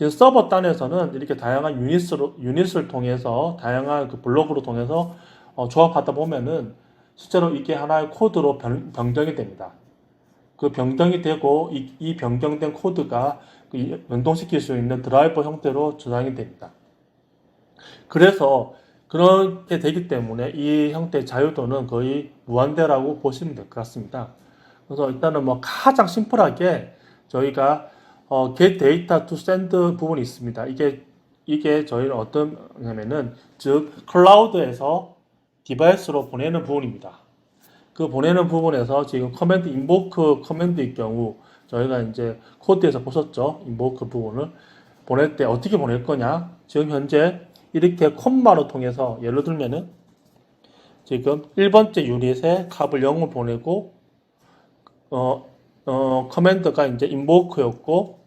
지금 서버 단에서는 이렇게 다양한 유닛으로, 유닛을 통해서 다양한 그 블록으로 통해서 어, 조합하다 보면은 실제로 이게 하나의 코드로 변, 변경이 됩니다. 그 변경이 되고 이, 이 변경된 코드가 그 이- 연동시킬 수 있는 드라이버 형태로 저장이 됩니다. 그래서 그렇게 되기 때문에 이 형태의 자유도는 거의 무한대라고 보시면 될 것 같습니다. 그래서 일단은 뭐 가장 심플하게 저희가 어, get data to send 부분이 있습니다. 이게 이게 저희는 어떤 냐면은 즉 클라우드에서 디바이스로 보내는 부분입니다. 그 보내는 부분에서 지금 커맨드 인보크 커맨드일 경우 저희가 이제 코드에서 보셨죠 인보크 부분을 보낼 때 어떻게 보낼 거냐 지금 현재 이렇게 콤마로 통해서 예를 들면은 지금 1번째 유닛에 값을 0을 보내고 어, 어, 커맨드가 이제 인보크였고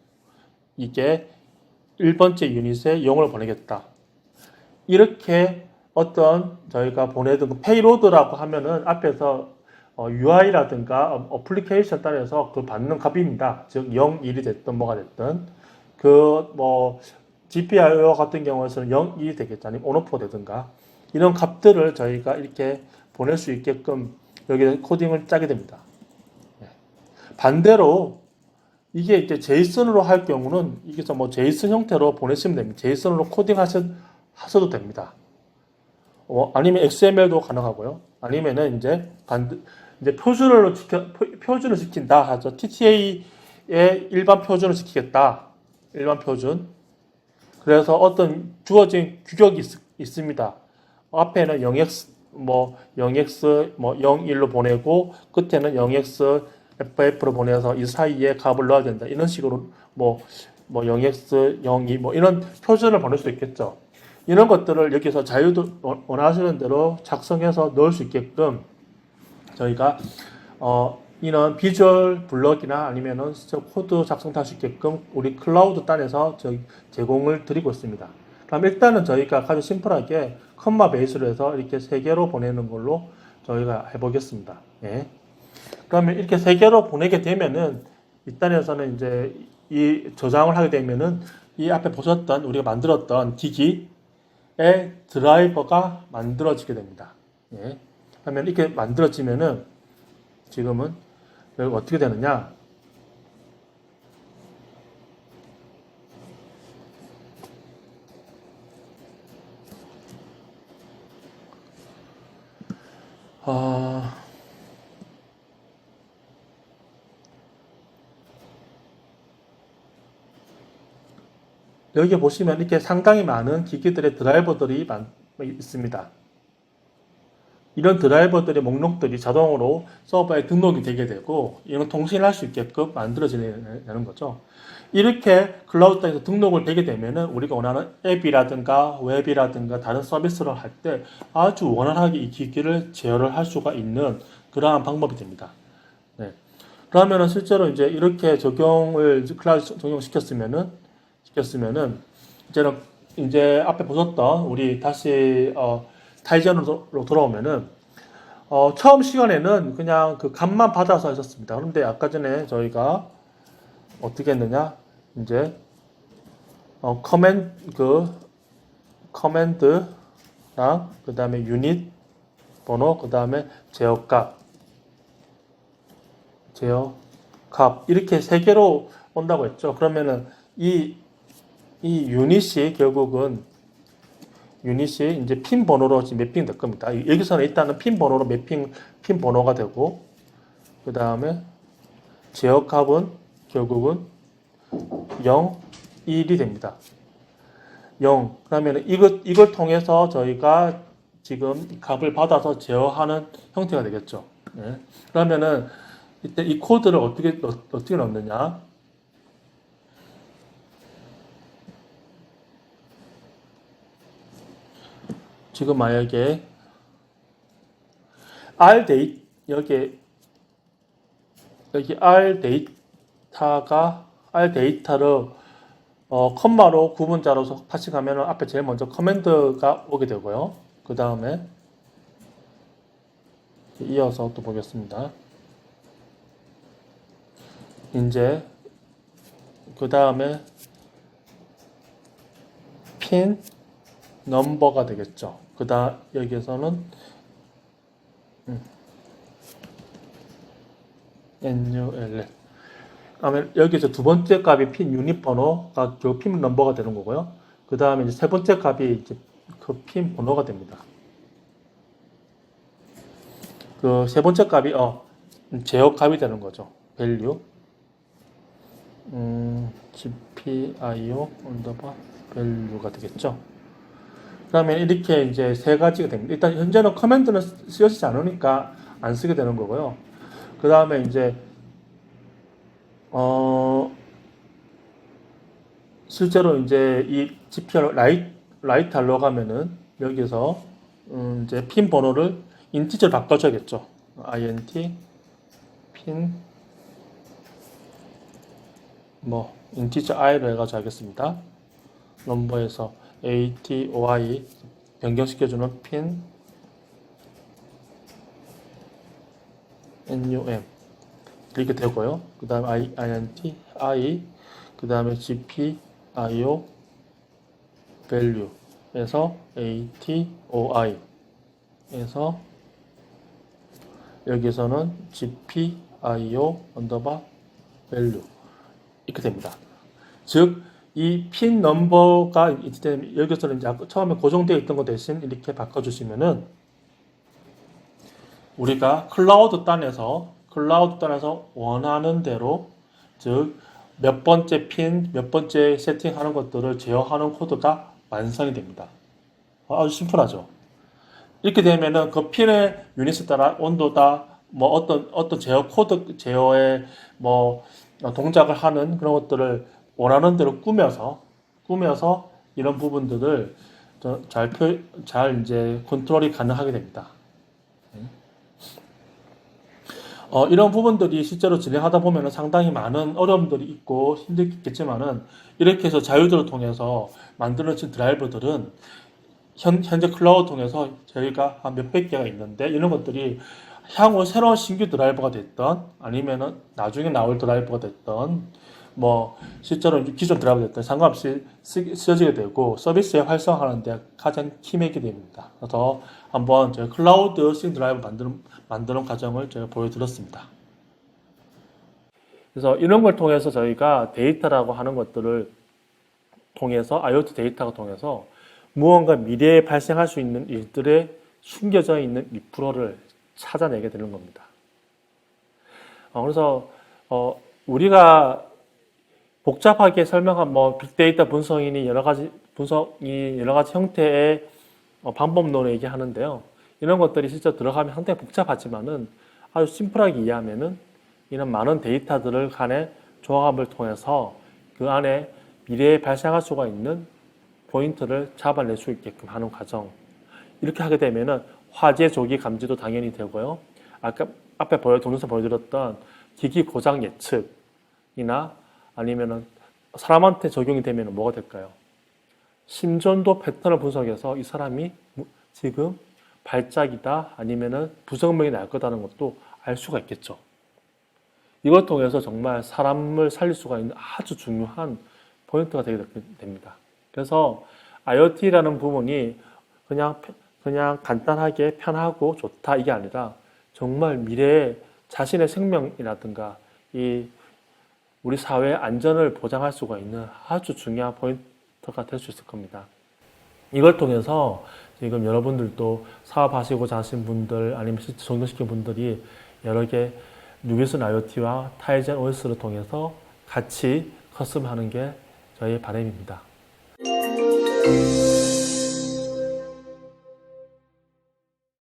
이게 1번째 유닛에 0을 보내겠다. 이렇게 어떤 저희가 보내던 그 페이로드라고 하면은 앞에서 어, UI라든가 어플리케이션 따라서 그 받는 값입니다. 즉 0, 1이 됐든 뭐가 됐든 그 뭐 GPIO 같은 경우에는 0, 2이 되겠죠. 아니면 온오프 되든가 이런 값들을 저희가 이렇게 보낼 수 있게끔 여기 코딩을 짜게 됩니다. 네. 반대로 이게 이제 제이슨으로 할 경우는 이게서 뭐 제이슨 형태로 보내시면 됩니다. 제이슨으로 코딩 하셔, 하셔도 됩니다. 어, 아니면 XML도 가능하고요. 아니면은 이제 반 이제 표준으로 지켜 표, 표준을 지킨다 하죠. TTA의 일반 표준을 지키겠다. 일반 표준. 그래서 어떤 주어진 규격이 있, 습니다 앞에는 0x 뭐 0x 뭐 0, 1로 보내고 끝에는 0x FF로 보내서 이 사이에 값을 넣어야 된다. 이런 식으로 뭐, 뭐 0x, 02, 뭐 이런 표준을 보낼 수 있겠죠. 이런 것들을 여기서 자유도 원하시는 대로 작성해서 넣을 수 있게끔 저희가 어, 이런 비주얼 블럭이나 아니면은 저 코드 작성할 수 있게끔 우리 클라우드 단에서 저희 제공을 드리고 있습니다. 그럼 일단은 저희가 아주 심플하게 컴마 베이스로 해서 이렇게 세 개로 보내는 걸로 저희가 해보겠습니다. 예. 그러면 이렇게 세 개로 보내게 되면은 이 단에서는 이제 이 저장을 하게 되면은 이 앞에 보셨던 우리가 만들었던 기기의 드라이버가 만들어지게 됩니다. 예. 그러면 이렇게 만들어지면은 지금은 어떻게 되느냐? 아, 여기 보시면 이렇게 상당히 많은 기기들의 드라이버들이 많, 있습니다. 이런 드라이버들의 목록들이 자동으로 서버에 등록이 되게 되고 이런 통신을 할 수 있게끔 만들어지는 거죠. 이렇게 클라우드에서 등록을 되게 되면은 우리가 원하는 앱이라든가 웹이라든가 다른 서비스를 할 때 아주 원활하게 이 기기를 제어를 할 수가 있는 그러한 방법이 됩니다. 네. 그러면은 실제로 이제 이렇게 적용을 클라우드 적용시켰으면은 시켰으면은 이제는 이제 앞에 보셨던 우리 다시 어, 타이전으로 돌아오면은 어, 처음 시간에는 그냥 그 값만 받아서 하셨습니다. 그런데 아까 전에 저희가 어떻게 했느냐 이제 어, 커맨 그 커맨드랑 그 다음에 유닛 번호 그 다음에 제어값 제어값 이렇게 세 개로 온다고 했죠. 그러면은 이 이 유닛이 결국은 유닛이 이제 핀 번호로 지금 매핑 될 겁니다. 여기서는 일단은 핀 번호로 매핑 핀 번호가 되고 그 다음에 제어 값은 결국은 0, 1이 됩니다. 0. 그러면 이것 이걸 통해서 저희가 지금 값을 받아서 제어하는 형태가 되겠죠. 네. 그러면은 이때 이 코드를 어떻게 어, 어떻게 넣느냐? 지금 만약에 R 데이 여기 여기 R 데이터가 R 데이터를 어, 컴마로 구분자로 파식하면 앞에 제일 먼저 커맨드가 오게 되고요. 그 다음에 이어서 또 보겠습니다. 이제 그 다음에 핀 넘버가 되겠죠. 그다음 여기에서는 음, NULL 그다음에 여기서 두 번째 값이 핀 유닛 번호가 그핀 넘버가 되는 거고요. 그 다음에 세 번째 값이 이제 그 핀 번호가 됩니다. 그 세 번째 값이 어 제어 값이 되는 거죠. value 음, GPIO 언더바 value가 되겠죠. 그다음에 이렇게 이제 세 가지가 됩니다. 일단 현재는 커맨드는 쓰여지지 않으니까 안 쓰게 되는 거고요. 그 다음에 이제 어 실제로 이제 이 GPR 라이트 라이트 하러 가면은 여기서 음 이제 핀 번호를 인티저로 바꿔줘야겠죠. int 핀 뭐 인티저 i로 해가지고 하겠습니다. 넘버에서 atoi 변경시켜주는 핀 num 이렇게 되고요. 그 다음에 i int i 그 다음에 gp io value에서 atoi 에서 여기서는 gp io 언더바 value 이렇게 됩니다. 즉, 이 핀 넘버가 이때 여기서는 이제 처음에 고정되어 있던 것 대신 이렇게 바꿔주시면은 우리가 클라우드 단에서 클라우드 단에서 원하는 대로 즉 몇 번째 핀, 몇 번째 세팅하는 것들을 제어하는 코드가 완성이 됩니다. 아주 심플하죠. 이렇게 되면은 그 핀의 유닛에 따라 온도다, 뭐 어떤 어떤 제어 코드 제어의 뭐 동작을 하는 그런 것들을 원하는 대로 꾸며서 꾸며서 이런 부분들을 잘, 표, 잘 이제 컨트롤이 가능하게 됩니다. 어, 이런 부분들이 실제로 진행하다 보면 상당히 많은 어려움들이 있고 힘들겠지만은 이렇게 해서 자유들을 통해서 만들어진 드라이버들은 현, 현재 클라우드 통해서 저희가 한 몇백 개가 있는데 이런 것들이 향후 새로운 신규 드라이버가 됐던 아니면은 나중에 나올 드라이버가 됐던 뭐 실제로 기존 드라이버 됐던 상관없이 쓰, 쓰여지게 되고 서비스에 활성화하는데 가장 키맥이 됩니다. 그래서 한번 저희 클라우드 싱 드라이브 만드는 만드는 과정을 제가 보여드렸습니다. 그래서 이런 걸 통해서 저희가 데이터라고 하는 것들을 통해서 IoT 데이터가 통해서 무언가 미래에 발생할 수 있는 일들에 숨겨져 있는 2%를 찾아내게 되는 겁니다. 어, 그래서 어, 우리가 복잡하게 설명한 뭐 빅데이터 분석이니 여러 가지 분석이 여러 가지 형태의 어, 방법론을 얘기하는데요. 이런 것들이 실제 들어가면 상당히 복잡하지만은 아주 심플하게 이해하면은 이런 많은 데이터들을 간의 조합을 통해서 그 안에 미래에 발생할 수가 있는 포인트를 잡아낼 수 있게끔 하는 과정. 이렇게 하게 되면은 화재 조기 감지도 당연히 되고요. 아까 앞에 보여 동영상 보여드렸던 기기 고장 예측이나 아니면은 사람한테 적용이 되면 뭐가 될까요? 심전도 패턴을 분석해서 이 사람이 지금 발작이다 아니면은 부정맥이 날 거다는 것도 알 수가 있겠죠. 이걸 통해서 정말 사람을 살릴 수가 있는 아주 중요한 포인트가 되게 됩니다. 그래서 IoT라는 부분이 그냥 그냥 간단하게 편하고 좋다 이게 아니라 정말 미래에 자신의 생명이라든가 이 우리 사회의 안전을 보장할 수가 있는 아주 중요한 포인트가 될 수 있을 겁니다. 이걸 통해서 지금 여러분들도 사업하시고자 하신 분들 아니면 실제 적용시킨 분들이 여러 개 뉴비슨 IoT와 타이젠 OS를 통해서 같이 커스텀하는 게 저희의 바람입니다.